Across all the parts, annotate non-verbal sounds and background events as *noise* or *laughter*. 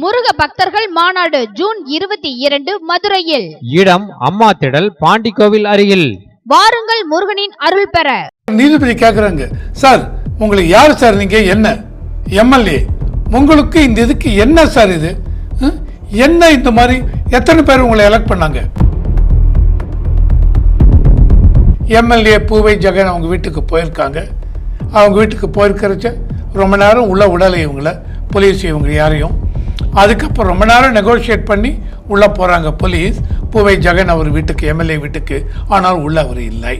முருக பக்தர்கள் மாநாடு ஜூன் இருபத்தி இரண்டு மதுரையில். இடம் அம்மா திடல் பாண்டிக்கோவில் அருகில். வாருங்கள் முருகனின் அருள் பெற. நீதிபதி கேட்குறாங்க சார் உங்களுக்கு யார் சார் நீங்க? என்ன? எம்எல்ஏ. உங்களுக்கு இந்த இதுக்கு என்ன சார் இது? என்ன இந்த மாதிரி? எத்தனை பேர் உங்களை எலெக்ட் பண்ணாங்க? எம்எல்ஏ பூவை ஜெகன் அவங்க வீட்டுக்கு போயிருக்காங்க. அவங்க வீட்டுக்கு போயிருக்கிறச்ச ரொம்ப நேரம் உள்ள விடலை இவங்கள போலீஸ் இவங்க யாரையும் அதுக்கப்புறம் ரொம்ப நேரம் நெகோஷியேட் பண்ணி உள்ளே போகிறாங்க போலீஸ் பூவை ஜெகன் அவர் வீட்டுக்கு எம்எல்ஏ வீட்டுக்கு. ஆனால் உள்ள அவர் இல்லை.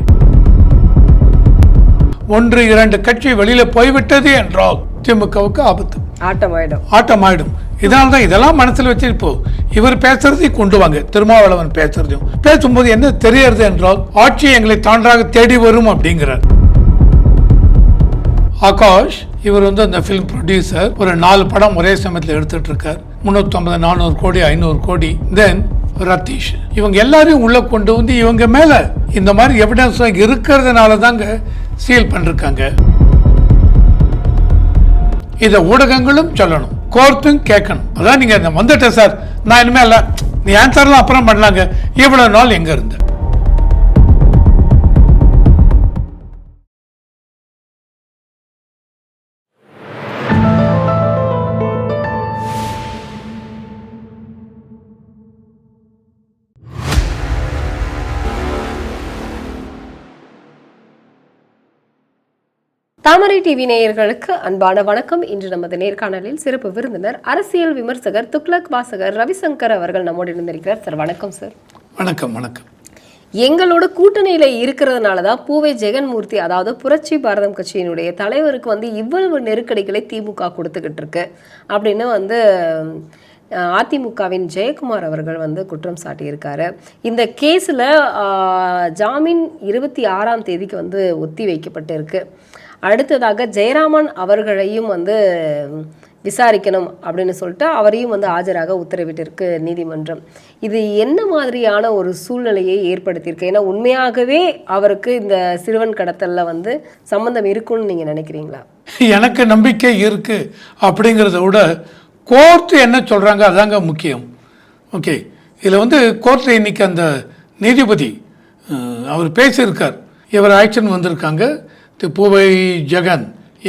ஒன்று இரண்டு கட்சி வெளியில போய்விட்டது என்றால் திமுகவுக்கு ஆபத்து. ஆட்டமாயிடும். ஆட்டமாயிடும். இதனால தான் இதெல்லாம் மனசுல வச்சு இப்போ இவர் பேசுறதையும் கொண்டு வாங்க. திருமாவளவன் பேசுறதையும். பேசும்போது என்ன தெரியறது என்றால் ஆட்சி எங்களை தாண்டாக தேடி வரும் அப்படிங்கிறார். ஆகாஷ் இவர் வந்து அந்த ஃபிலிம் ப்ரொடியூசர் ஒரு நாலு படம் ஒரே சமயத்தில் எடுத்துட்டு இருக்கார் முந்நூற்றம்பது நானூறு கோடி ஐநூறு கோடி. தென் ரத்தீஷ் இவங்க எல்லாரையும் உள்ளே கொண்டு வந்து இவங்க மேலே இந்த மாதிரி எவிடன்ஸ் இருக்கிறதுனால தாங்க சீல் பண்ணிருக்காங்க. இதை ஊடகங்களும் சொல்லணும். கோர்த்தும் கேட்கணும். அதான் நீங்கள் வந்துட்டேன் சார். நான் இனிமேல் இல்ல நீ ஆன்சர்லாம் அப்புறம் பண்ணலாங்க. இவ்வளோ நாள் எங்கே இருந்தேன் தாமரை டிவி நேயர்களுக்கு அன்பான வணக்கம். இன்று நமது நேர்காணலில் சிறப்பு விருந்தினர் அரசியல் விமர்சகர் துக்ளக் வாசகர் ரவிசங்கர் அவர்கள் நம்மோடு இருந்திருக்கிறார் சார் வணக்கம் சார். வணக்கம் வணக்கம். எங்களோட கூட்டணியில இருக்கிறதுனால தான் பூவை ஜெகன்மூர்த்தி அதாவது புரட்சி பாரதம் கட்சியினுடைய தலைவருக்கு வந்து இவ்வளவு நெருக்கடிகளை திமுக கொடுத்துக்கிட்டு இருக்கு. அப்படின்னு வந்து அதிமுகவின் ஜெயக்குமார் அவர்கள் வந்து குற்றம் சாட்டியிருக்காரு. இந்த கேஸில் ஜாமீன் இருபத்தி ஆறாம் தேதிக்கு வந்து ஒத்தி வைக்கப்பட்டிருக்கு. அடுத்ததாக ஜெயராமன் அவர்களையும் வந்து விசாரிக்கணும் அப்படின்னு சொல்லிட்டு அவரையும் வந்து ஆஜராக உத்தரவிட்டிருக்கு நீதிமன்றம். இது என்ன மாதிரியான ஒரு சூழ்நிலையை ஏற்படுத்தியிருக்கு? ஏன்னா உண்மையாகவே அவருக்கு இந்த சிறுவன் கடத்தலில் வந்து சம்பந்தம் இருக்குன்னு நீங்கள் நினைக்கிறீங்களா? எனக்கு நம்பிக்கை இருக்கு அப்படிங்கிறத விட கோர்ட்டு என்ன சொல்கிறாங்க அதாங்க முக்கியம். ஓகே. இதில் வந்து கோர்ட்டில் இன்னைக்கு அந்த நீதிபதி அவர் பேசியிருக்கார். இவர் ஆக்ஷன் வந்திருக்காங்க. பூவை ஜெகன்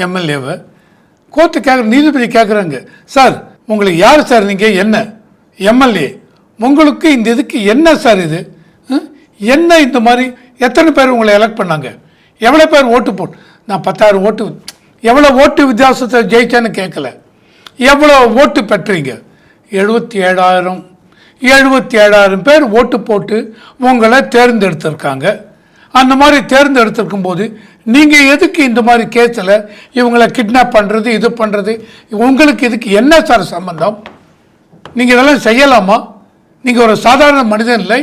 எம்எல்ஏவை. கோர்ட்டு கேட்குற நீதிபதி கேட்குறாங்க சார் உங்களுக்கு யார் சார் நீங்கள் என்ன? எம்எல்ஏ. உங்களுக்கு இந்த இதுக்கு என்ன சார் இது? என்ன இந்த மாதிரி? எத்தனை பேர் உங்களை எலெக்ட் பண்ணாங்க? எவ்வளோ பேர் ஓட்டு போட்டு நான் பத்தாயிரம் ஓட்டு எவ்வளோ ஓட்டு வித்தியாசத்தை ஜெயிச்சேன்னு கேட்கல எவ்வளோ ஓட்டு பெற்றீங்க? எழுபத்தி ஏழாயிரம் எழுபத்தி ஏழாயிரம் பேர் ஓட்டு போட்டு உங்களை தேர்ந்தெடுத்திருக்காங்க. அந்த மாதிரி தேர்ந்தெடுத்திருக்கும் போது நீங்கள் எதுக்கு இந்த மாதிரி கேஸில் இவங்களை கிட்னாப் பண்ணுறது இது பண்ணுறது உங்களுக்கு இதுக்கு என்ன சார் சம்பந்தம்? நீங்கள் இதெல்லாம் செய்யலாமா? நீங்கள் ஒரு சாதாரண மனிதன் இல்லை.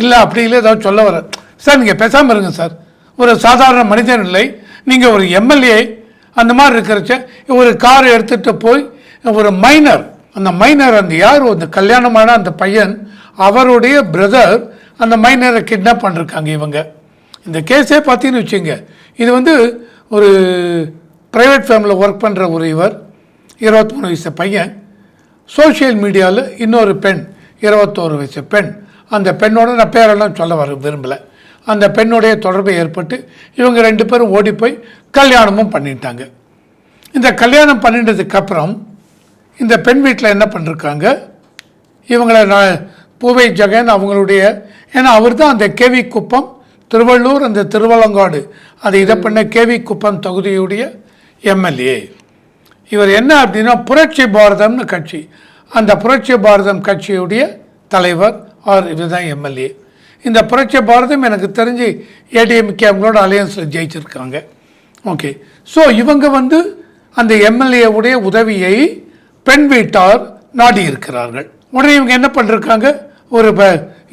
இல்லை அப்படி இல்லை ஏதாவது சொல்ல வர. சார் நீங்கள் பேசாமல் இருங்க சார் ஒரு சாதாரண மனிதன் இல்லை. நீங்கள் ஒரு எம்எல்ஏ அந்த மாதிரி இருக்கிறச்ச ஒரு கார் எடுத்துகிட்டு போய் ஒரு மைனர் அந்த மைனர் அந்த யார்? அந்த கல்யாணமான அந்த பையன் அவருடைய பிரதர் அந்த மைனரை கிட்னாப் பண்ணிருக்காங்க இவங்க. இந்த கேஸே பார்த்தீங்கன்னு வச்சுங்க இது வந்து ஒரு ப்ரைவேட் ஃபேமிலியில் ஒர்க் பண்ணுற ஒரு இவர் இருபத்தி மூணு வயசு பையன். சோஷியல் மீடியாவில் இன்னொரு பெண் இருபத்தோரு வயசு பெண். அந்த பெண்ணோட நான் பேரெல்லாம் சொல்ல வர விரும்பலை. அந்த பெண்ணுடைய தொடர்பு ஏற்பட்டு இவங்க ரெண்டு பேரும் ஓடி போய் கல்யாணமும் பண்ணிட்டாங்க. இந்த கல்யாணம் பண்ணிட்டதுக்கப்புறம் இந்த பெண் வீட்டில் என்ன பண்ணிருக்காங்க? இவங்களை நான் பூவை ஜெகன் அவங்களுடைய ஏன்னா அவர் தான் அந்த கேவி குப்பம் திருவள்ளூர் அந்த திருவலங்காடு அதை இதை பண்ண கேவி குப்பம் தொகுதியுடைய எம்எல்ஏ. இவர் என்ன அப்படின்னா புரட்சி பாரதம்னு கட்சி. அந்த புரட்சி பாரதம் கட்சியுடைய தலைவர் ஆர். இதுதான் எம்எல்ஏ. இந்த புரட்சி பாரதம் எனக்கு தெரிஞ்சு ஏடிஎம்கே அவங்களோட அலையன்ஸில் ஜெயிச்சிருக்காங்க. ஓகே. ஸோ இவங்க வந்து அந்த எம்எல்ஏவுடைய உதவியை பெண் வீட்டார் நாடி இருக்கிறார்கள் உடனே இவங்க என்ன பண்ணிருக்காங்க? ஒரு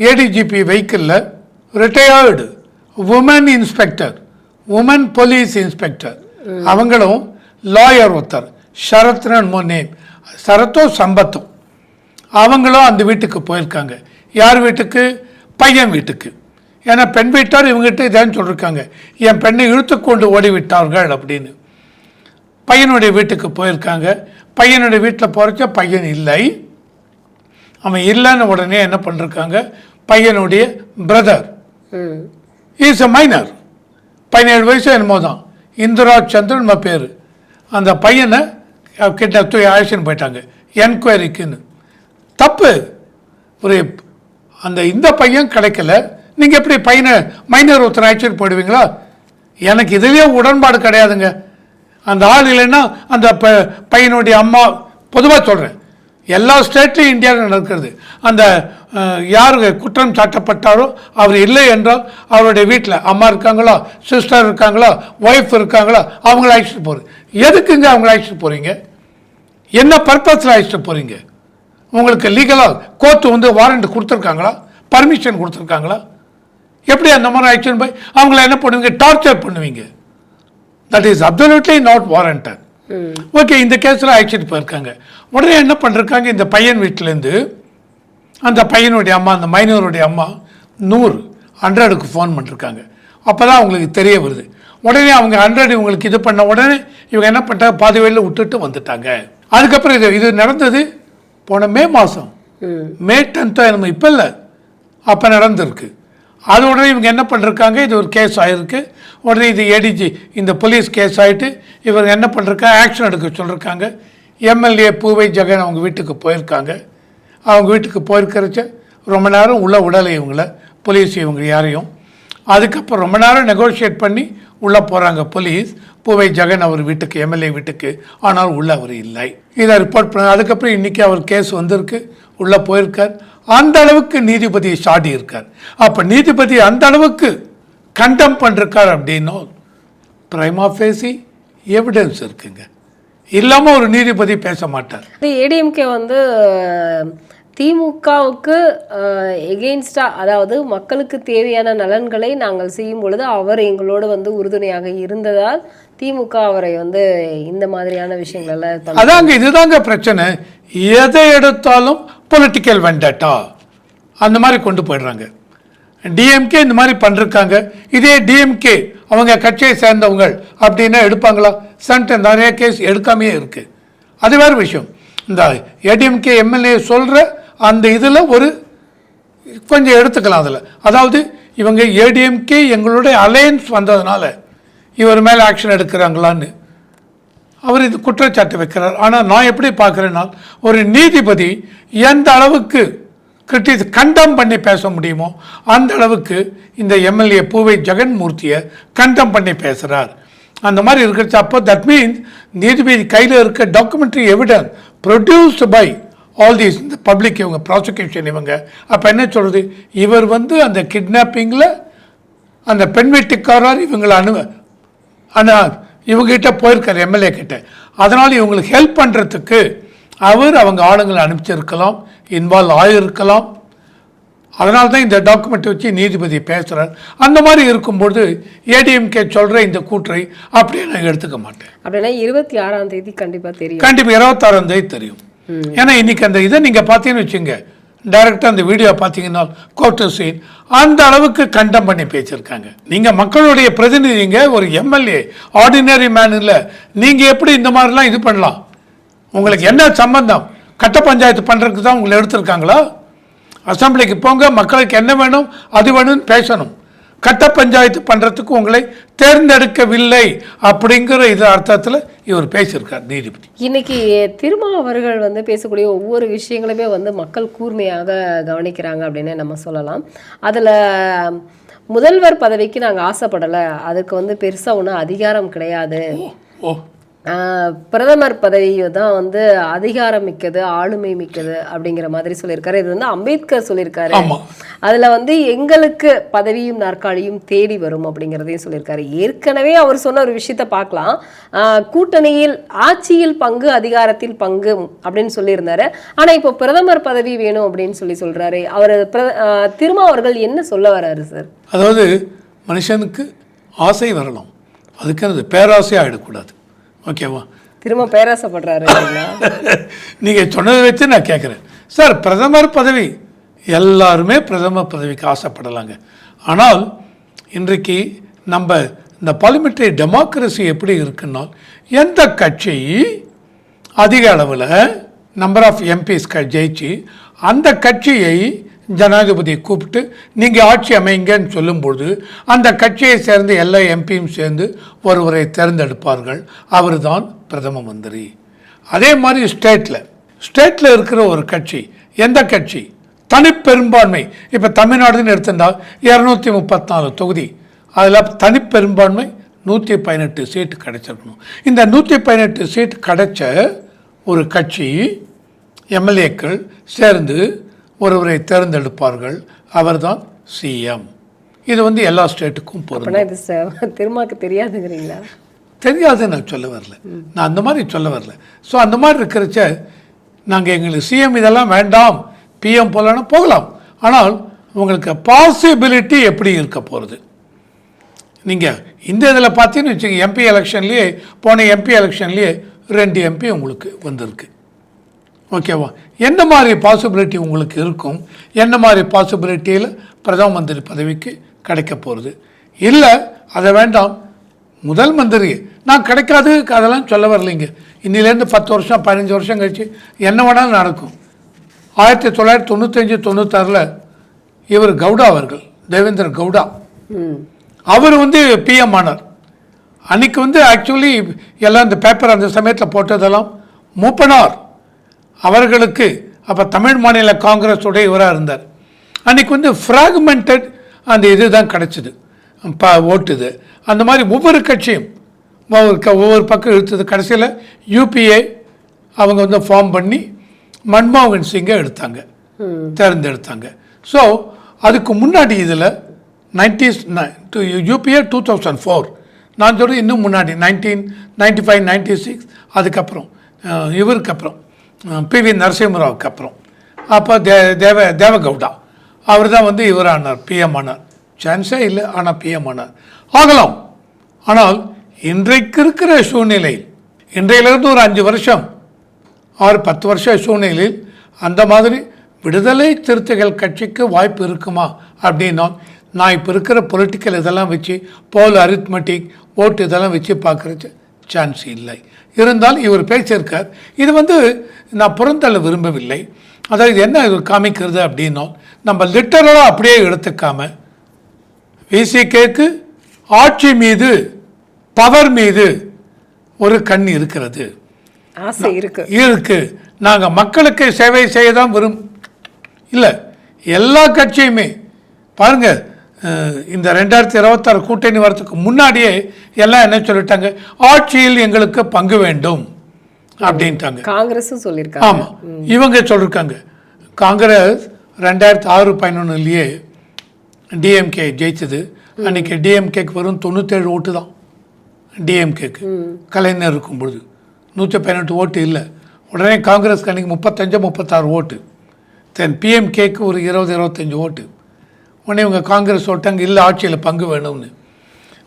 ADGP வெஹிக்கிளில் retired woman inspector woman police inspector அவங்களும் லாயர் ஒருத்தர். சரத்ரன் நேம் சரத்தோ சம்பத்தும். அவங்களும் அந்த வீட்டுக்கு போயிருக்காங்க. யார் வீட்டுக்கு? பையன் வீட்டுக்கு. ஏன்னா பெண் வீட்டார் இவங்ககிட்ட இதான் சொல்லியிருக்காங்க என் பெண்ணை இழுத்து கொண்டு ஓடிவிட்டார்கள் அப்படின்னு. பையனுடைய வீட்டுக்கு போயிருக்காங்க. பையனுடைய வீட்டில் போகிறச்ச பையன் இல்லை. அவன் இல்லைன்னு உடனே என்ன பண்ணிருக்காங்க? பையனுடைய பிரதர் இஸ் எ மைனர் பதினேழு வயசு என்னமோ தான். இந்திரா சந்திரன் பேர். அந்த பையனை கிட்ட தூய் அழைச்சின்னு போயிட்டாங்க. என்கொயரிக்குன்னு தப்பு. ஒரு அந்த இந்த பையன் கிடைக்கல. நீங்கள் எப்படி பையனை மைனர் ஒருத்தர் அழைச்சிட்டு போயிடுவீங்களா? எனக்கு இதுவே உடன்பாடு கிடையாதுங்க. அந்த ஆள் இல்லைன்னா அந்த ப பையனுடைய அம்மா பொதுவாக சொல்கிறேன் எல்லா ஸ்டேட்லையும் இந்தியாவில் நடக்கிறது. அந்த யார் குற்றம் சாட்டப்பட்டாரோ அவர் இல்லை என்றால் அவருடைய வீட்டில் அம்மா இருக்காங்களோ சிஸ்டர் இருக்காங்களோ ஒய்ஃப் இருக்காங்களோ அவங்கள அழைச்சிட்டு போகிறது எதுக்குங்க அவங்கள அழைச்சிட்டு போகிறீங்க என்ன பர்பஸில் அழைச்சிட்டு போகிறீங்க உங்களுக்கு லீகலாக கோர்ட்டு வந்து வாரண்ட் கொடுத்துருக்காங்களா? பர்மிஷன் கொடுத்துருக்காங்களா? எப்படி அந்த மாதிரி அழைச்சிட்டு போய் அவங்கள என்ன பண்ணுவீங்க? டார்ச்சர் பண்ணுவீங்க. That is absolutely not warranted okay இந்த கேஸில் அழைச்சிட்டு போயிருக்காங்க. உடனே என்ன பண்ணிருக்காங்க? இந்த பையன் வீட்டிலேருந்து அந்த பையனுடைய அம்மா அந்த மைனருடைய அம்மா நூறு ஹண்ட்ரடுக்கு ஃபோன் பண்ணிருக்காங்க. அப்போ தான் அவங்களுக்கு தெரிய வருது. உடனே அவங்க ஹண்ட்ரட் இவங்களுக்கு இது பண்ண உடனே இவங்க என்ன பண்ணிட்டாங்க? பாதி வழியில் விட்டுட்டு வந்துட்டாங்க. அதுக்கப்புறம் இது இது நடந்தது போன மே மாதம் ம். டென்த்தோ நம்ம இப்போ இல்லை. அப்போ நடந்திருக்கு. அது உடனே இவங்க என்ன பண்ணிருக்காங்க இது ஒரு கேஸ் ஆகிருக்கு உடனே இது ஏடிஜி இந்த போலீஸ் கேஸ் ஆகிட்டு இவங்க என்ன பண்ணிருக்காங்க ஆக்ஷன் எடுக்க சொல்லியிருக்காங்க எம்எல்ஏ பூவை ஜெகன் அவங்க வீட்டுக்கு போயிருக்காங்க. அவங்க வீட்டுக்கு போயிருக்கிறச்ச ரொம்ப நேரம் உள்ளே உடலை இவங்கள போலீஸ் இவங்க யாரையும். அதுக்கப்புறம் ரொம்ப நேரம் நெகோஷியேட் பண்ணி உள்ளே போகிறாங்க போலீஸ் பூவை ஜெகன் அவர் வீட்டுக்கு எம்எல்ஏ வீட்டுக்கு ஆனால் உள்ளே அவர் இல்லை. இதை ரிப்போர்ட் பண்ண அதுக்கப்புறம் இன்றைக்கி அவர் கேஸ் வந்திருக்கு. உள்ளே போயிருக்கார். அந்த அளவுக்கு நீதிபதி சாடி இருக்கார். அப்போ நீதிபதி அந்த அளவுக்கு கண்டம் பண்ணிருக்கார் அப்படின்னும் பிரைமா ஃபேசி எவிடன்ஸ் இருக்குங்க. இல்லாமல் ஒரு நீதிபதி பேச மாட்டார். ஏடிஎம்கே வந்து திமுகவுக்கு எகெயின்ஸ்டா அதாவது மக்களுக்கு தேவையான நலன்களை நாங்கள் செய்யும் பொழுது அவர் எங்களோடு வந்து உறுதுணையாக இருந்ததால் திமுக அவரை வந்து இந்த மாதிரியான விஷயங்கள் எல்லாம் பண்ண- அதாங்க இதுதாங்க பிரச்சனை. எதை எடுத்தாலும் பொலிட்டிக்கல் வெண்டட்டா அந்த மாதிரி கொண்டு போயிடுறாங்க. டிஎம்கே இந்த மாதிரி பண்ணிருக்காங்க. இதே டிஎம்கே அவங்க கட்சியை சேர்ந்தவங்க அப்படின்னா எடுப்பாங்களா? சென்ட்டு நிறைய கேஸ் எடுக்காமையே இருக்குது அது வேறு விஷயம். இந்த ஏடிஎம்கே எம்எல்ஏ சொல்கிற அந்த இதில் ஒரு கொஞ்சம் எடுத்துக்கலாம் அதில். அதாவது இவங்க ஏடிஎம்கே எங்களுடைய அலையன்ஸ் வந்ததுனால இவர் மேலே ஆக்ஷன் எடுக்கிறாங்களான்னு. அவர் இது குற்றச்சாட்டு வைக்கிறார். ஆனால் நான் எப்படி பார்க்குறேன்னா ஒரு நீதிபதி எந்த அளவுக்கு கிரிட்டி கண்டம் பண்ணி பேச முடியுமோ அந்த அளவுக்கு இந்த எம்எல்ஏ பூவை ஜெகன்மூர்த்தியை கண்டம் பண்ணி பேசுகிறார் அந்த மாதிரி இருக்கிறச்ச அப்போ தட் மீன்ஸ் நீதிபதி கையில் இருக்க documentary evidence produced by all these இந்த பப்ளிக் இவங்க ப்ராசிக்யூஷன் இவங்க. அப்போ என்ன சொல்கிறது இவர் வந்து அந்த கிட்னாப்பிங்கில் அந்த பெண் வீட்டுக்காரர் இவங்களை அனு ஆனால் இவங்ககிட்ட போயிருக்கார் எம்எல்ஏ கிட்ட. அதனால் இவங்களுக்கு ஹெல்ப் பண்ணுறதுக்கு அவர் அவங்க ஆளுங்களை அனுப்பிச்சிருக்கலாம் இன்வால்வ் ஆகியிருக்கலாம் அதனால தான் இந்த டாக்குமெண்ட் வச்சு நீதிபதி பேசுகிறார் அந்த மாதிரி இருக்கும்போது ஏடிஎம்கே சொல்கிற இந்த கூற்றை அப்படியே நான் எடுத்துக்க மாட்டேன். அப்படின்னா இருபத்தி ஆறாம் தேதி கண்டிப்பா தெரியும். கண்டிப்பாக இருபத்தாறாம் தேதி தெரியும். ஏன்னா இன்னைக்கு அந்த இதை நீங்கள் பார்த்தீங்கன்னு வச்சுங்க டைரக்டாக அந்த வீடியோ பார்த்தீங்கன்னா கோர்ட்டு சீன் அந்த அளவுக்கு கண்டம் பண்ணி பேசியிருக்காங்க. நீங்கள் மக்களுடைய பிரதிநிதிங்க ஒரு எம்எல்ஏ ஆர்டினரி மேன் இல்லை. நீங்கள் எப்படி இந்த மாதிரிலாம் இது பண்ணலாம்? உங்களுக்கு என்ன சம்பந்தம்? கட்ட பஞ்சாயத்து பண்ணுறதுக்கு தான் உங்களை எடுத்திருக்காங்களா? அசம்பிளிக்கு போங்க மக்களுக்கு என்ன வேணும் அது வேணும்னு பேசணும். கட்ட பஞ்சாயத்து பண்ணுறதுக்கு உங்களை தேர்ந்தெடுக்கவில்லை அப்படிங்கிற இது அர்த்தத்தில் இவர் பேசியிருக்கார் நீதிபதி. இன்னைக்கு திருமா அவர்கள் வந்து பேசக்கூடிய ஒவ்வொரு விஷயங்களுமே வந்து மக்கள் கூர்மையாக கவனிக்கிறாங்க அப்படின்னு நம்ம சொல்லலாம். அதில் முதல்வர் பதவிக்கு நாங்கள் ஆசைப்படலை. அதுக்கு வந்து பெருசாக ஒன்றும் அதிகாரம் கிடையாது. பிரதமர் பதவி தான் வந்து அதிகாரம் மிக்கது ஆளுமை மிக்கது அப்படிங்கிற மாதிரி சொல்லியிருக்காரு. இது வந்து அம்பேத்கர் சொல்லியிருக்காரு. அதுல வந்து எங்களுக்கு பதவியும் நாற்காலியும் தேடி வரும் அப்படிங்கிறதையும் சொல்லியிருக்காரு. ஏற்கனவே அவர் சொன்ன ஒரு விஷயத்த பார்க்கலாம். கூட்டணியில் ஆட்சியில் பங்கு அதிகாரத்தில் பங்கு அப்படின்னு சொல்லியிருந்தாரு. ஆனா இப்போ பிரதமர் பதவி வேணும் அப்படின்னு சொல்லி சொல்றாரு. அவர் திருமா அவர்கள் என்ன சொல்ல வராரு சார்? அதாவது மனுஷனுக்கு ஆசை வரலாம் அதுக்கு அது பேராசையாக ஆகிடக்கூடாது ஓகேவா திரும்ப பேராசப்படுறாரு? *laughs* நீங்கள் சொன்னதை வச்சு நான் கேட்குறேன். சார் பிரதமர் பதவி எல்லாருமே பிரதமர் பதவிக்கு ஆசைப்படலாங்க. ஆனால் இன்றைக்கு நம்ம இந்த பார்லிமெண்ட்ரி டெமோக்ரஸி எப்படி இருக்குன்னா எந்த கட்சி அதிக அளவில் நம்பர் ஆஃப் எம்பிஸ் க ஜெயிச்சு அந்த கட்சியை ஜனாதிபதியை கூப்பிட்டு நீங்கள் ஆட்சி அமைங்கன்னு சொல்லும்பொழுது அந்த கட்சியை சேர்ந்த எல்லா எம்பியும் சேர்ந்து ஒருவரை தேர்ந்தெடுப்பார்கள். அவர் தான் பிரதம மந்திரி. அதே மாதிரி ஸ்டேட்டில் ஸ்டேட்டில் இருக்கிற ஒரு கட்சி எந்த கட்சி? தனிப்பெரும்பான்மை. இப்போ தமிழ்நாடுன்னு எடுத்திருந்தால் இரநூத்தி முப்பத்தி நாலு தொகுதி. அதில் தனிப்பெரும்பான்மை நூற்றி பதினெட்டு சீட்டு கிடைச்சிருக்கணும். இந்த நூற்றி பதினெட்டு சீட் கிடைச்ச ஒரு கட்சி எம்எல்ஏக்கள் சேர்ந்து ஒருவரை தேர்ந்தெடுப்பார்கள் அவர்தான் சிஎம் இது வந்து எல்லா ஸ்டேட்டுக்கும் பொருந்தும். திருமாக்கு தெரியாதுங்கிறீங்களா? தெரியாது நான் சொல்ல வரல. நான் அந்த மாதிரி சொல்ல வரல. ஸோ அந்த மாதிரி இருக்கிறச்ச நாங்கள் எங்களுக்கு சிஎம் இதெல்லாம் வேண்டாம். பிஎம் போகலன்னா போகலாம். ஆனால் உங்களுக்கு பாசிபிலிட்டி எப்படி இருக்க போகிறது நீங்கள் இந்த இதில் பார்த்தீங்கன்னு வச்சுக்கோங்க எம்பி எலெக்ஷன்லேயே போன எம்பி எலெக்ஷன்லேயே ரெண்டு எம்பி உங்களுக்கு வந்திருக்கு. ஓகேவா? என்ன மாதிரி பாசிபிலிட்டி உங்களுக்கு இருக்கும்? என்ன மாதிரி பாசிபிலிட்டியில் பிரதம மந்திரி பதவிக்கு கிடைக்க போகிறது இல்லை அதை வேண்டாம். முதல் மந்திரி நான் கிடைக்காது அதெல்லாம் சொல்ல வரலைங்க. இன்னிலேருந்து பத்து வருஷம் பதினஞ்சு வருஷம் கழிச்சு என்ன வேணாலும் நடக்கும். ஆயிரத்தி தொள்ளாயிரத்தி தொண்ணூத்தஞ்சு தொண்ணூத்தாறில் இவர் கவுடா அவர்கள் தேவேந்திர கவுடா. ம். அவர் வந்து பிஎம் ஆனார். அன்னைக்கு வந்து ஆக்சுவலி எல்லாம் இந்த பேப்பர் அந்த சமயத்தில் போட்டதெல்லாம் மூப்பனார். அவர்களுக்கு அப்போ தமிழ் மாநில காங்கிரஸ் உடைய இவராக இருந்தார். அன்னைக்கு வந்து ஃப்ராக்மெண்டட் அந்த இது தான் கிடச்சிது. ப ஓட்டுது அந்த மாதிரி ஒவ்வொரு கட்சியும் ஒவ்வொரு க ஒவ்வொரு பக்கம் இழுத்தது. கடைசியில் யூபிஏ அவங்க வந்து ஃபார்ம் பண்ணி மன்மோகன் சிங்கை எடுத்தாங்க. தேர்ந்தெடுத்தாங்க. ஸோ அதுக்கு முன்னாடி இதில் nineties UPA two thousand four நான் சொல்கிறது இன்னும் முன்னாடி nineteen ninety five ninety six அதுக்கப்புறம் இவருக்கு அப்புறம் பி வி நரசிம்மராவுக்கு அப்புறம். அப்போ தே தேவ தேவகவுடா. அவர் தான் வந்து இவர் ஆனார் பிஎம் ஆனார் சான்ஸே இல்லை ஆனால் பிஎம் ஆனார் ஆகலாம். ஆனால் இன்றைக்கு இருக்கிற சூழ்நிலையில் இன்றையிலிருந்து ஒரு அஞ்சு வருஷம் ஆறு பத்து வருஷ சூழ்நிலையில் அந்த மாதிரி விடுதலை சிறுத்தைகள் கட்சிக்கு வாய்ப்பு இருக்குமா? அப்படின்னா நான் இப்போ இருக்கிற பொலிட்டிக்கல் இதெல்லாம் வச்சு போல் அரித்மெட்டிக் ஓட்டு இதெல்லாம் வச்சு பார்க்குறது சான்ஸ் இல்லை. இருந்தால் இவர் பேசியிருக்கார். இது வந்து நான் புறந்தள்ள விரும்பவில்லை. அதாவது என்ன இது காமிக்கிறது அப்படின்னா நம்ம லிட்டரலாக அப்படியே எடுத்துக்காம விசிகேக்கு ஆட்சி மீது பவர் மீது ஒரு கண் இருக்கிறது. ஆசை இருக்கு. நாங்கள் மக்களுக்கு சேவை செய்ய தான் விரும் இல்லை எல்லா கட்சியுமே பாருங்க அஹ், இந்த ரெண்டாயிரத்தி இருபத்தாறு கூட்டணி வரதுக்கு முன்னாடியே எல்லாம் என்ன சொல்லிட்டாங்க? ஆட்சியில் எங்களுக்கு பங்கு வேண்டும் அப்படின்ட்டாங்க. காங்கிரஸும் சொல்லியிருக்காங்க. ஆமாம் இவங்க சொல்லியிருக்காங்க காங்கிரஸ் ரெண்டாயிரத்தி ஆறு பதினொன்றுலேயே டிஎம்கே ஜெயிச்சது அன்னைக்கு டிஎம்கேக்கு வெறும் தொண்ணூத்தேழு ஓட்டு தான். டிஎம்கேக்கு கலைஞர் இருக்கும் பொழுது நூற்றி பதினெட்டு ஓட்டு இல்லை. உடனே காங்கிரஸ்க்கு அன்றைக்கி முப்பத்தஞ்சு முப்பத்தாறு ஓட்டு. தென் பிஎம்கேக்கு ஒரு இருபது இருபத்தஞ்சு ஓட்டு. உடனே இவங்க காங்கிரஸ் சொல்லிட்டாங்க இல்லை ஆட்சியில் பங்கு வேணும்னு.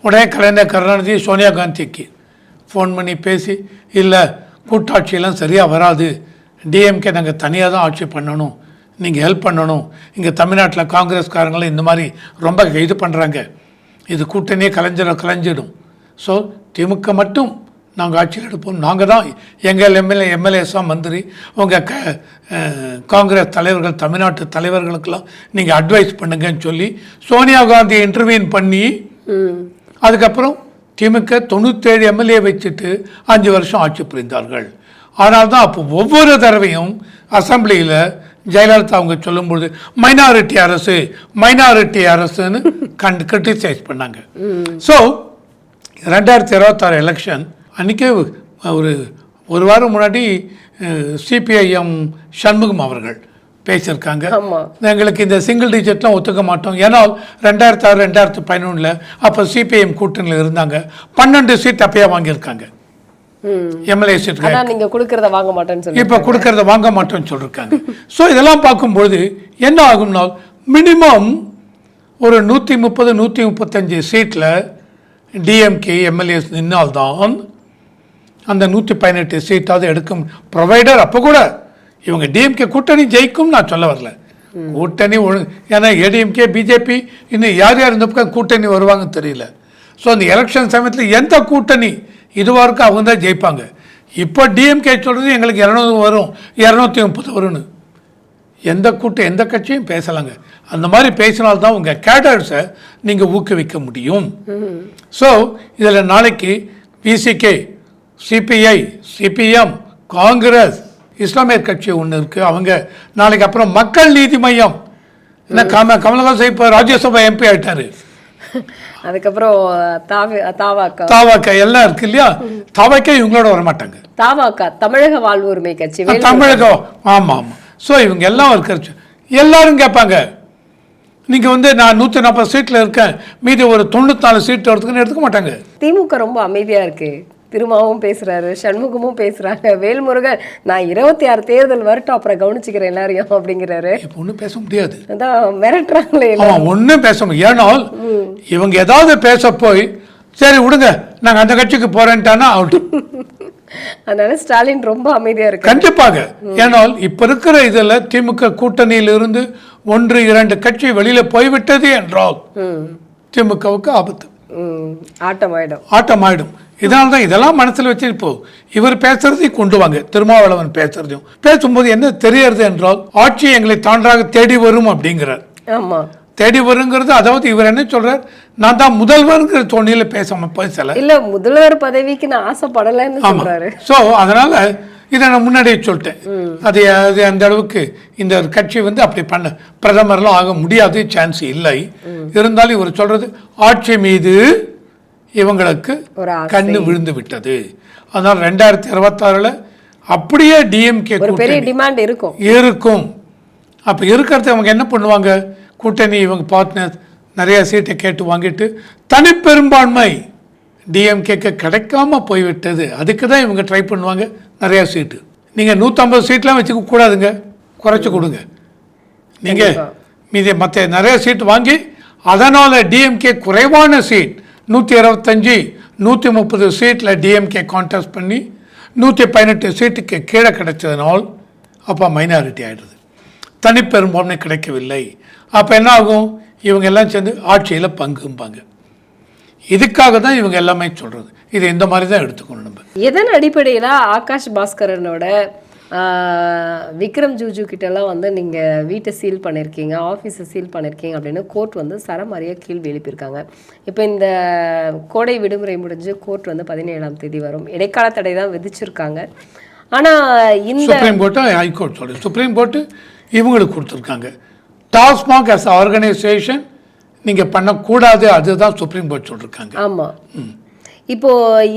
உடனே கலைஞர் கருணாநிதி சோனியா காந்திக்கு ஃபோன் பண்ணி பேசி இல்லை கூட்டாட்சியெல்லாம் சரியாக வராது. டிஎம்கே நாங்கள் தனியாக தான் ஆட்சி பண்ணணும். நீங்கள் ஹெல்ப் பண்ணணும். இங்கே தமிழ்நாட்டில் காங்கிரஸ்காரங்களும் இந்த மாதிரி ரொம்ப இது பண்ணுறாங்க இது கூட்டணியே கலைஞ்சிடும் கலைஞ்சிடும். ஸோ திமுக மட்டும் நாங்கள் ஆட்சியில் எடுப்போம் நாங்கள் தான் எங்கள் எம்எல்ஏ எம்எல்ஏஸாக மந்திரி. உங்கள் க காங்கிரஸ் தலைவர்கள் தமிழ்நாட்டு தலைவர்களுக்கெல்லாம் நீங்கள் அட்வைஸ் பண்ணுங்கன்னு சொல்லி சோனியா காந்தி இன்டர்வியூன் பண்ணி அதுக்கப்புறம் திமுக தொண்ணூத்தேழு எம்எல்ஏ வச்சுட்டு அஞ்சு வருஷம் ஆட்சி புரிந்தார்கள். ஆனால் தான் அப்போ ஒவ்வொரு தடவையும் அசெம்பிளியில் ஜெயலலிதா அவங்க சொல்லும்பொழுது மைனாரிட்டி அரசு மைனாரிட்டி அரசுன்னு *laughs* கண்டு கிரிட்டிசைஸ் பண்ணாங்க. ஸோ ரெண்டாயிரத்தி இருபத்தாறு எலெக்ஷன் அன்றைக்கே ஒரு ஒரு வாரம் முன்னாடி சிபிஐஎம் சண்முகம் அவர்கள் பேசியிருக்காங்க. எங்களுக்கு இந்த சிங்கிள் டிஜிட்லாம் ஒத்துக்க மாட்டோம். ஏன்னால் ரெண்டாயிரத்தி ஆறு ரெண்டாயிரத்தி பதினொன்றில் அப்போ சிபிஎம் கூட்டணியில் இருந்தாங்க. பன்னெண்டு சீட் அப்பயே வாங்கியிருக்காங்க. எம்எல்ஏ சீட் நீங்க கொடுக்கறத வாங்க மாட்டேன்னு இப்போ கொடுக்கறத வாங்க மாட்டோம்னு சொல்லியிருக்காங்க ஸோ இதெல்லாம் பார்க்கும்பொழுது என்ன ஆகும்னா மினிமம் ஒரு நூற்றி முப்பது நூற்றி முப்பத்தஞ்சு சீட்டில் டிஎம்கே எம்எல்ஏஸ் நின்னால்தான் அந்த நூற்றி பதினெட்டு சீட்டாவது எடுக்கும் ப்ரொவைடர் அப்போ கூட இவங்க டிஎம்கே கூட்டணி ஜெயிக்கும் நான் சொல்ல வரல. கூட்டணி ஒழு ஏன்னா ஏடிஎம்கே பிஜேபி இன்னும் யார் யார் இந்த பக்கம் கூட்டணி வருவாங்கன்னு தெரியல. ஸோ அந்த எலெக்ஷன் சமயத்தில் எந்த கூட்டணி இதுவாக இருக்கோ அவங்க தான் ஜெயிப்பாங்க. இப்போ டிஎம்கே சொல்கிறது எங்களுக்கு இரநூறு வரும் இரநூத்தி முப்பது வரும்னு. எந்த கூட்டம் எந்த கட்சியும் பேசலாங்க. அந்த மாதிரி பேசினால்தான் உங்கள் கேடர்ஸை நீங்கள் ஊக்குவிக்க முடியும். ஸோ இதில் நாளைக்கு விசிகே சிபிஐ சிபிஎம் காங்கிரஸ் இஸ்லாமிய கட்சி ஒன்று இருக்குது அவங்க நாளைக்கு அப்புறம் மக்கள் நீதி மையம். என்ன கம கமலஹாசன் இப்போ ராஜ்யசபா எம்பி ஆயிட்டாரு. *laughs* அதுக்கப்புறம் தாவி தாவாக்கா. தாவாக்கா எல்லாம் இருக்கு இல்லையா? தாவாக்கா இவங்களோட வர மாட்டாங்க தாவாக்கா தமிழக வாழ்வுரிமை கட்சி தமிழகம் ஆமாம் ஆமாம் ஸோ இவங்க எல்லாம் ஒரு கட்சி எல்லாரும் கேட்பாங்க. நீங்கள் வந்து நான் நூற்றி நாற்பது சீட்டில் இருக்கேன். மீதி ஒரு தொண்ணூற்றி நாலு சீட் எடுத்துக்கன்னு எடுத்துக்க மாட்டாங்க. திமுக ரொம்ப அமைதியா இருக்கு. திருமாவும் பேசுறாரு சண்முகமும் பேசுறாங்க. வேல்முருகன் நான் இருபத்தி ஆறு தேர்தல் வரட்டும் அப்புறம் கவனிச்சுக்கிறேன் எல்லாரையும் அப்படிங்கிறாரு. இப்போ ஒன்றும் பேச முடியாது. அதான் மிரட்டுறாங்களே ஒன்றும் பேச முடியும் ஏனால் இவங்க ஏதாவது பேச போய் சரி விடுங்க நாங்கள் அந்த கட்சிக்கு போகிறேன்ட்டானா அவுட். *laughs* அதனால ஸ்டாலின் ரொம்ப அமைதியா இருக்கு கண்டிப்பாக. ஏனால் இப்ப இருக்கிற இதுல திமுக கூட்டணியில் இருந்து ஒன்று இரண்டு கட்சி வெளியில போய்விட்டது என்றால் திமுகவுக்கு ஆபத்து. ம் ஆட்டம் ஆயிடும் ஆட்டம் ஆயிடும் இதனால தான் இதெல்லாம் மனசுல வச்சு இப்போ இவர் பேசுறதையும் கொண்டு வாங்க. திருமாவளவன் பேசுறதையும். பேசும்போது என்ன தெரியறது என்றால் ஆட்சி எங்களை தாண்டாக தேடி வரும் அப்படிங்கிறார். ஆமா. தேடி வருங்கிறது அதாவது இவர் என்ன சொல்றார்? நான் தான் முதல்வர்ங்கிற தோணியில பேசாம பேசல இல்ல முதல்வர் பதவிக்கு நான் ஆசைப்படலைன்னு சொல்றாரு. ஸோ அதனால இதை நான் முன்னாடியே சொல்லிட்டேன். அது அது அந்த அளவுக்கு இந்த கட்சி வந்து அப்படி பண்ண பிரதமர்லாம் ஆக முடியாது சான்ஸ் இல்லை. இருந்தாலும் இவர் சொல்றது ஆட்சி மீது இவங்களுக்கு. கண்ணு விழுந்து விட்டது. அதனால ரெண்டாயிரத்தி இருபத்தாறுல அப்படியே டிஎம்கே ஒரு பெரிய டிமாண்ட் இருக்கும். இருக்கும். அப்போ இருக்கிறத அவங்க என்ன பண்ணுவாங்க? கூட்டணி இவங்க பார்ட்னர் நிறைய சீட்டை கேட்டு வாங்கிட்டு தனிப்பெரும்பான்மை டிஎம்கேக்கு கிடைக்காம போய்விட்டது. அதுக்கு தான் இவங்க ட்ரை பண்ணுவாங்க. நிறைய சீட்டு நீங்கள் நூற்றம்பது சீட்லாம் வச்சுக்க கூடாதுங்க. குறைச்சி கொடுங்க. நீங்கள் மீதி மற்ற நிறைய சீட் வாங்கி அதனால் டிஎம்கே குறைவான சீட் நூற்றி இருபத்தஞ்சி நூற்றி முப்பது சீட்டில் டிஎம்கே கான்டெஸ்ட் பண்ணி நூற்றி பதினெட்டு சீட்டுக்கு கீழே கிடைச்சதுனால் அப்போ மைனாரிட்டி ஆயிடுது. தனிப்பெரும்பான்மை கிடைக்கவில்லை. அப்போ என்ன ஆகும்? இவங்க எல்லாம் சேர்ந்து ஆட்சியில் பங்கும்பாங்க. இதுக்காக தான் இவங்க எல்லாமே சொல்கிறது இது இந்த மாதிரி தான் எடுத்துக்கணும் நம்ம. எதன் அடிப்படையில ஆகாஷ் பாஸ்கரனோட விக்ரம் ஜூஜு கிட்ட எல்லாம் வந்து நீங்க வீட்டை சீல் பண்ணிருக்கீங்க ஆஃபீஸை சீல் பண்ணிருக்கீங்க அப்படின்னு கோர்ட் வந்து சரமாரியா கேள்வி எழுப்பியிருக்காங்க இப்போ இந்த கோடை விடுமுறை முடிஞ்சு கோர்ட் வந்து பதினேழாம் தேதி வரும். இடைக்கால தடை தான் விதிச்சிருக்காங்க. ஆனா இந்த சுப்ரீம் கோர்ட்டு ஹைகோர்ட் சொல்லு சுப்ரீம் கோர்ட்டு இவங்களுக்கு கொடுத்துருக்காங்க. டாஸ்மாக் அஸ் ஆர்கனைசேஷன் நீங்கள் பண்ணக்கூடாது அதுதான் சுப்ரீம் கோர்ட் சொல்லியிருக்காங்க ஆமா. இப்போ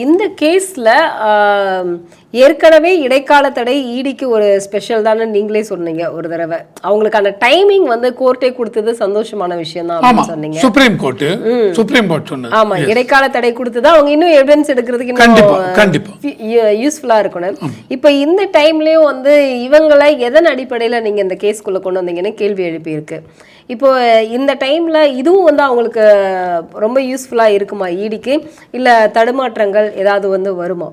இந்த கேஸ்ல ஏற்கனவே இடைக்கால தடை ஈடிக்கு ஒரு ஸ்பெஷல் தானே நீங்களே சொன்னீங்க ஒரு தடவை. அவங்களுக்கான டைமிங் வந்து கோர்ட்டே கொடுத்தது சந்தோஷமான விஷயம் தான் சொன்னீங்க. சுப்ரீம் கோர்ட்டு சுப்ரீம் கோர்ட் சொன்னது. ஆமா இடைக்கால தடை கொடுத்தது அவங்க இன்னும் எவிடன்ஸ் எடுக்கிறதுக்கு கண்டிப்பா யூஸ்ஃபுல்லா இருக்கணும். இப்போ இந்த டைம்லயும் வந்து இவங்களை எதன் அடிப்படையில நீங்க இந்த கேஸ்க்குள்ள கொண்டு வந்தீங்கன்னு கேள்வி எழுப்பி இருக்கு இப்போ இந்த டைம்ல இதுவும் வந்து அவங்களுக்கு ரொம்ப யூஸ்ஃபுல்லா இருக்குமா ஈடிக்கு? இல்ல தடுமாற்றங்கள் ஏதாவது வந்து வருமா?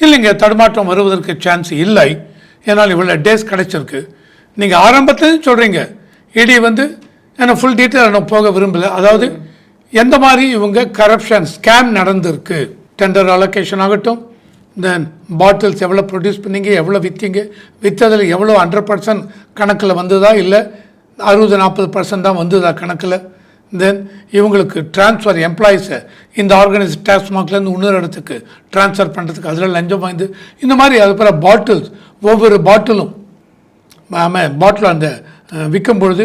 இல்லைங்க தடுமாற்றம் வருவதற்கு சான்ஸ் இல்லை. ஏன்னால் இவ்வளோ டேஸ் கிடைச்சிருக்கு. நீங்கள் ஆரம்பத்துலேயும் சொல்கிறீங்க இடி வந்து ஏன்னா ஃபுல் டீட்டெயில் நான் போக விரும்பலை. அதாவது எந்த மாதிரி இவங்க கரப்ஷன் ஸ்கேம் நடந்திருக்கு. டெண்டர் அலோகேஷன் ஆகட்டும் தென் பாட்டில்ஸ் எவ்வளோ ப்ரொடியூஸ் பண்ணீங்க எவ்வளோ விற்றீங்க விற்றதில் எவ்வளோ ஹண்ட்ரட் பர்சன்ட் கணக்கில் வந்ததா இல்லை அறுபது நாற்பது பர்சன்ட் தான் வந்ததா கணக்கில். தென் இவங்களுக்கு ட்ரான்ஸ்ஃபர் எம்ப்ளாயீஸை இந்த ஆர்கனைஸ் டாஸ்மாக்லேருந்து இன்னொரு இடத்துக்கு ட்ரான்ஸ்ஃபர் பண்ணுறதுக்கு அதில் லஞ்சம் வாங்கி இந்த மாதிரி அது போல் பாட்டில்ஸ் ஒவ்வொரு பாட்டிலும் ஆமாம் பாட்டில் அந்த விற்கும் பொழுது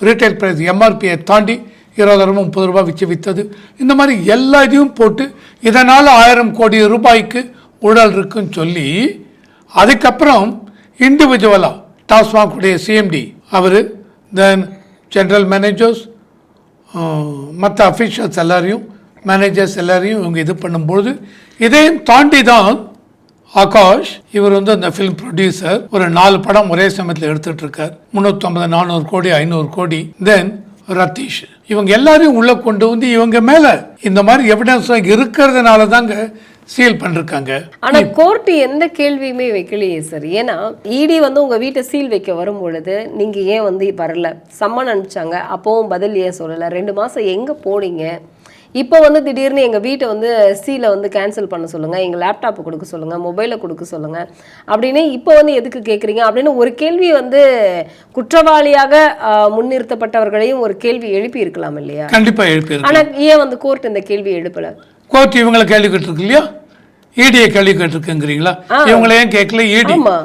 ரீட்டைல் ப்ரைஸ் எம்ஆர்பியை தாண்டி இருபதாயிரம் முப்பது ரூபாய் வச்சு விற்றது இந்த மாதிரி எல்லா இதையும் போட்டு இதனால் ஆயிரம் கோடி ரூபாய்க்கு ஊழல் இருக்குன்னு சொல்லி அதுக்கப்புறம் இண்டிவிஜுவலாக டாஸ்மாக் உடைய சிஎம்டி அவர் தென் ஜென்ரல் மேனேஜர்ஸ் மற்ற அஃபிஷியல்ஸ் எல்லாரையும் மேனேஜர்ஸ் எல்லாரையும் இவங்க இது பண்ணும்பொழுது இதையும் தாண்டி தான் ஆகாஷ் இவர் வந்து அந்த ஃபிலிம் ப்ரொடியூசர் ஒரு நாலு படம் ஒரே சமயத்தில் எடுத்துட்டு இருக்கார். முந்நூற்றம்பது நானூறு கோடி ஐநூறு கோடி தென் ரத்தீஷ். இவங்க எல்லாரையும் உள்ள கொண்டு வந்து இவங்க மேல இந்த மாதிரி எவிடன்ஸ் இருக்கிறதுனால தாங்க சீல் பண்ணிருக்காங்க. ஆனா கோர்ட் எந்த கேள்வியுமே வைக்கலையே சார் ஏன்னா இடி வந்து உங்க வீட்டை சீல் வைக்க வரும் பொழுது நீங்க ஏன் வந்து வரல? சம்மன் அனுப்பிச்சாங்க அப்பவும் பதில் ஏன் சொல்லல? ரெண்டு மாசம் எங்க போனீங்க? இப்போ வந்து திடீர்னு எங்கள் வீட்டை வந்து சீல வந்து கேன்சல் பண்ண சொல்லுங்கள் எங்கள் லேப்டாப்பை கொடுக்க சொல்லுங்கள் மொபைலை கொடுக்க சொல்லுங்கள் அப்படின்னு இப்போ வந்து எதுக்கு கேட்குறீங்க அப்படின்னு ஒரு கேள்வி வந்து குற்றவாளியாக முன்னிறுத்தப்பட்டவர்களையும் ஒரு கேள்வி எழுப்பி இருக்கலாம் இல்லையா? கண்டிப்பாக எழுப்பியிருக்கு ஆனா ஏன் வந்து கோர்ட் இந்த கேள்வி எழுப்பல? கோர்ட் இவங்களை கேள்வி கேட்டிருக்கு இல்லையா? இடியை கேள்வி கேட்டிருக்குங்கிறீங்களா? இவங்கள ஏன் கேட்கல? இடி ஆமா.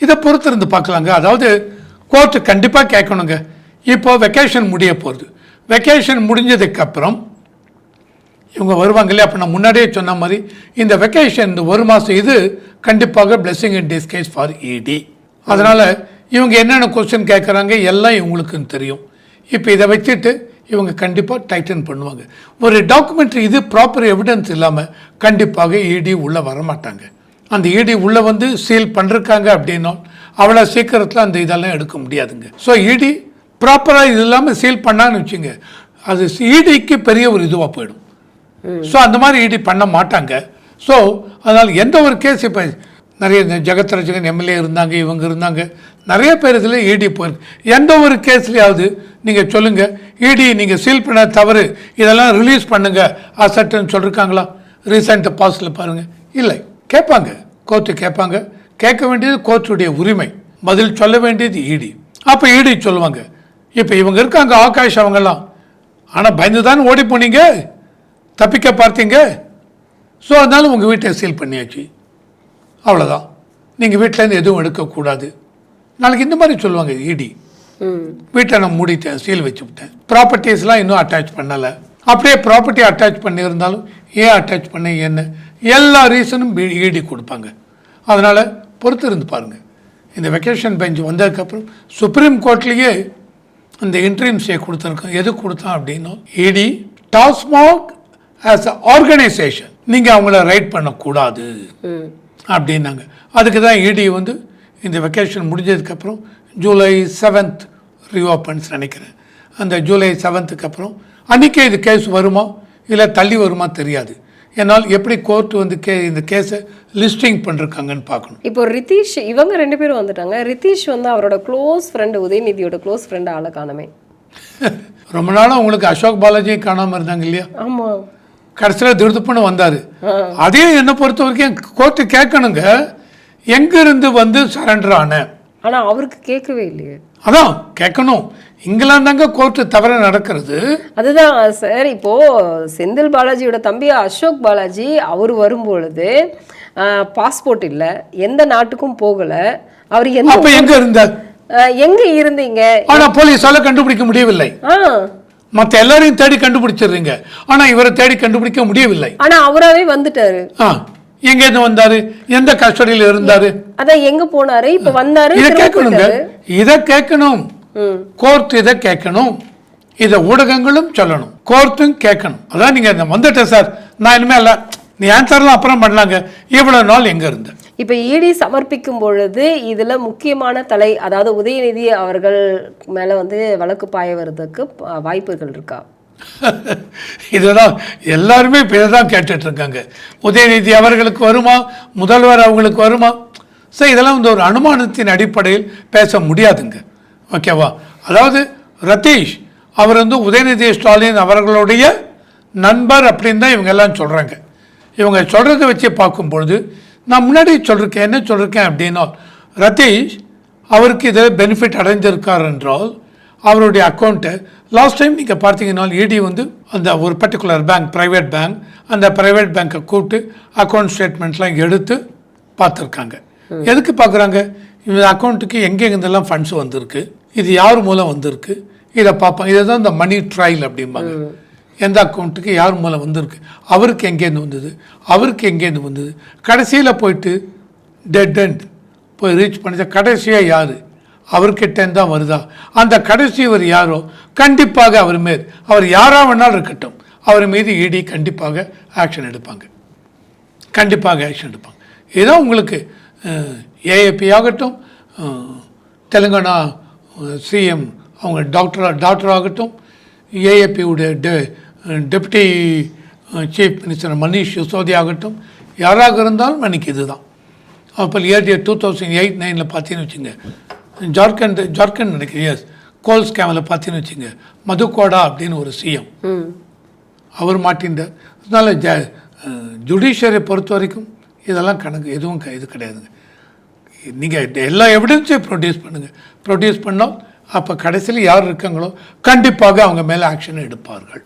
இதை பொறுத்து இருந்து பார்க்கலாங்க. அதாவது கோர்ட்டு கண்டிப்பாக கேட்கணுங்க. இப்போ வெக்கேஷன் முடிய போகுது. வெக்கேஷன் முடிஞ்சதுக்கப்புறம் இவங்க வருவாங்க இல்லையா அப்போ நான் முன்னாடியே சொன்ன மாதிரி இந்த வெக்கேஷன் இந்த ஒரு மாதம் இது கண்டிப்பாக பிளெஸ்ஸிங் இன் டிஸ்கேஸ் ஃபார் இடி அதனால் இவங்க என்னென்ன கொஸ்டின் கேட்குறாங்க எல்லாம் இவங்களுக்கு தெரியும். இப்போ இதை வச்சுட்டு இவங்க கண்டிப்பாக டைட்டன் பண்ணுவாங்க. ஒரு டாக்குமெண்ட்ரி இது ப்ராப்பர் எவிடன்ஸ் இல்லாமல் கண்டிப்பாக இடி உள்ளே வரமாட்டாங்க. அந்த இடி உள்ளே வந்து சீல் பண்ணிருக்காங்க அப்படின்னா அவ்வளோ சீக்கிரத்தில் அந்த இதெல்லாம் எடுக்க முடியாதுங்க. ஸோ இடி ப்ராப்பராக இது இல்லாமல் சீல் பண்ணான்னு வச்சுங்க அது இடிக்கு பெரிய ஒரு இதுவாக போயிடும். ஸோ அந்த மாதிரி இடி பண்ண மாட்டாங்க. ஸோ அதனால் எந்த ஒரு கேஸ் இப்போ நிறைய ஜெகத் ரஜகன் எம்எல்ஏ இருந்தாங்க இவங்க இருந்தாங்க. நிறைய பேர் இதில் இடி போயிருக்கு எந்த ஒரு கேஸ்லையாவது நீங்கள் சொல்லுங்கள் இடி நீங்கள் சீல் பண்ண தவறு இதெல்லாம் ரிலீஸ் பண்ணுங்கள் அசட்டுன்னு சொல்லியிருக்காங்களா ரீசெண்ட் பாஸ்டில் பாருங்கள் இல்லை கேட்பாங்க. கோர்ட்டு கேட்பாங்க. கேட்க வேண்டியது கோர்ட்டுடைய உரிமை. பதில் சொல்ல வேண்டியது இடி. அப்போ இடி சொல்லுவாங்க. இப்போ இவங்க இருக்காங்க ஆகாஷ் அவங்கெல்லாம். ஆனால் பயந்து தான் ஓடி போனீங்க? தப்பிக்க பார்த்தீங்க? ஸோ அதனால உங்கள் வீட்டை சீல் பண்ணியாச்சு. அவ்வளோதான் நீங்கள் வீட்டிலேருந்து எதுவும் எடுக்கக்கூடாது. நாளைக்கு இந்த மாதிரி சொல்லுவாங்க இடி. வீட்டை நான் மூடிட்டேன் சீல் வச்சு விட்டேன் ப்ராப்பர்ட்டிஸ்லாம் இன்னும் அட்டாச் பண்ணலை. அப்படியே ப்ராப்பர்ட்டி அட்டாச் பண்ணியிருந்தாலும் ஏன் அட்டாச் பண்ண என்ன எல்லா ரீசனும் இடி கொடுப்பாங்க. அதனால் பொறுத்து இருந்து பாருங்கள் இந்த வெக்கேஷன் பெஞ்ச் வந்ததுக்கப்புறம் சுப்ரீம் கோர்ட்லேயே அந்த இன்ட்ரீம் ஸ்டே கொடுத்துருக்கோம். எது கொடுத்தான் அப்படின்னா இடி டாஸ்மாக் ஆஸ் அ ஆர்கனைசேஷன் நீங்கள் அவங்கள ரைட் பண்ணக்கூடாது. அப்படின்னாங்க. அதுக்கு தான் இடி வந்து இந்த வெக்கேஷன் முடிஞ்சதுக்கப்புறம் ஜூலை செவன்த் ரீஓப்பன்ஸ் நினைக்கிறேன். அந்த ஜூலை செவன்த்துக்கு அப்புறம் அன்றைக்கே இது கேஸ் வருமா? இல்லை தள்ளி வருமா? தெரியாது. என்னால் எப்படி கோர்ட் வந்து கே இந்த கேஸை லிஸ்டிங் பண்ணிருக்காங்கன்னு பார்க்கணும். இப்போ ரிதீஷ் இவங்க ரெண்டு பேரும் வந்துட்டாங்க. ரிதீஷ் வந்து அவரோட க்ளோஸ் ஃப்ரெண்டு உதயநிதியோட க்ளோஸ் ஃப்ரெண்டு ஆளை காணமே. *laughs* ரொம்ப நாளாக உங்களுக்கு அசோக் பாலாஜி காணாமல் இருந்தாங்க இல்லையா? ஆமா. கடைசியில் திருதுப்புன்னு வந்தார். அதே என்னை பொறுத்த வரைக்கும் கோர்ட்டு கேட்கணுங்க. எங்கேருந்து வந்து சரண்டர் ஆனேன் ஆனா அவருக்கு கேட்கவே இல்லையே. அதான் கேட்கணும். இங்கெல்லாம் தாங்க கோர்ட்டு தவிர நடக்கிறது. அதுதான் சார் இப்போ செந்தில் பாலாஜியோட தம்பி அசோக் பாலாஜி அவர் வரும்பொழுது பாஸ்போர்ட் இல்லை. எந்த நாட்டுக்கும் போகல. அவர் எந்த எங்க இருந்தார்? எங்க இருந்தீங்க? ஆனா போலீஸால கண்டுபிடிக்க முடியவில்லை. மத்த எல்லாரையும் தேடி கண்டுபிடிச்சிடுறீங்க. ஆனா இவரை தேடி கண்டுபிடிக்க முடியவில்லை. ஆனா அவராவே வந்துட்டாரு. ஆ எங்க இருந்து வந்தாரு? எந்த கஸ்டடியில் இருந்தாரு? அதான் எங்க போனாரு? இப்ப வந்தாரு இதை கேட்கணுங்க. இதை கேட்கணும். கோர்ட் இதை கேட்கணும். இதை ஊடகங்களும் சொல்லணும். கோர்ட்டும் கேட்கணும். அதான் நீங்க வந்துட்டேன் சார். நான் இனிமே இல்ல நீ ஆன்சர்லாம் அப்புறம் பண்ணலாங்க. இவ்வளவு நாள் எங்க இருந்த இப்போ இடி சமர்ப்பிக்கும் பொழுது இதில் முக்கியமான தலை அதாவது உதயநிதி அவர்கள் மேலே வந்து வழக்கு பாய வர்றதுக்கு வாய்ப்புகள் இருக்கா? *laughs* இதுதான் எல்லாருமே இப்போ இதை தான் கேட்டுட்டு இருக்காங்க. உதயநிதி அவர்களுக்கு வருமா? முதல்வர் அவங்களுக்கு வருமா? ஸோ இதெல்லாம் வந்து ஒரு அனுமானத்தின் அடிப்படையில் பேச முடியாதுங்க. ஓகேவா? அதாவது ரதீஷ் அவர் வந்து உதயநிதி ஸ்டாலின் அவர்களுடைய நண்பர் அப்படின்னு தான் இவங்க எல்லாம் சொல்கிறாங்க இவங்க சொல்கிறத வச்சு பார்க்கும்பொழுது நான் முன்னாடி சொல்லிருக்கேன் என்ன சொல்லிருக்கேன் அப்படின்னா ரதீஷ் அவருக்கு இதில் பெனிஃபிட் அடைஞ்சிருக்கார் என்றால் அவருடைய அக்கௌண்ட்டை லாஸ்ட் டைம் நீங்கள் பார்த்தீங்கன்னா இடி வந்து அந்த ஒரு பர்டிகுலர் பேங்க் ப்ரைவேட் பேங்க் அந்த ப்ரைவேட் பேங்க்கை கூப்பிட்டு அக்கௌண்ட் ஸ்டேட்மெண்ட்லாம் எடுத்து பார்த்துருக்காங்க. எதுக்கு பார்க்குறாங்க? இந்த அக்கௌண்ட்டுக்கு எங்கெங்கெந்தெல்லாம் ஃபண்ட்ஸ் வந்திருக்கு? இது யார் மூலம் வந்திருக்கு? இதை பார்ப்பாங்க இதை தான் இந்த மணி ட்ரையல் அப்படிம்பாங்க. எந்த அக்கௌண்ட்டுக்கு யார் மூலம் வந்திருக்கு? அவருக்கு எங்கேருந்து வந்தது? அவருக்கு எங்கேருந்து வந்தது? கடைசியில் போயிட்டு டெட் அண்ட் போய் ரீச் பண்ணிச்சா கடைசியாக யார்? அவர்கிட்டேருந்து தான் வருதா? அந்த கடைசியவர் யாரோ? கண்டிப்பாக அவர் மேல். அவர் யாராக வேணாலும் இருக்கட்டும். அவர் மீது இடி கண்டிப்பாக ஆக்ஷன் எடுப்பாங்க. கண்டிப்பாக ஆக்ஷன் எடுப்பாங்க. ஏதோ உங்களுக்கு ஏஏபி ஆகட்டும் தெலுங்கானா சிஎம் அவங்க டாக்டர் டாக்டர் ஆகட்டும் ஏஏபியுடைய deputy chief minister Manish Sisodia ஆகட்டும் யாராக இருந்தாலும் அன்றைக்கி இதுதான். அப்போ இயர் டூ தௌசண்ட் எயிட் நைனில் பார்த்தீங்கன்னு வச்சுங்க. ஜார்க்கண்ட் ஜார்க்கண்ட் நினைக்கிறேன் எஸ் கோல் ஸ்கேமில் பார்த்தீங்கன்னு வச்சுங்க. மதுக்கோடா அப்படின்னு ஒரு சிஎம் அவர் மாட்டின்றார். அதனால் ஜ ஜுடிஷியரை பொறுத்த வரைக்கும் இதெல்லாம் கணக்கு எதுவும் க- இது கிடையாதுங்க. நீங்கள் எல்லா எவிடன்ஸையும் ப்ரொடியூஸ் பண்ணுங்கள் ப்ரொடியூஸ் பண்ணோம் அப்போ கடைசியில் யார் இருக்காங்களோ கண்டிப்பாக அவங்க மேலே ஆக்ஷன் எடுப்பார்கள்.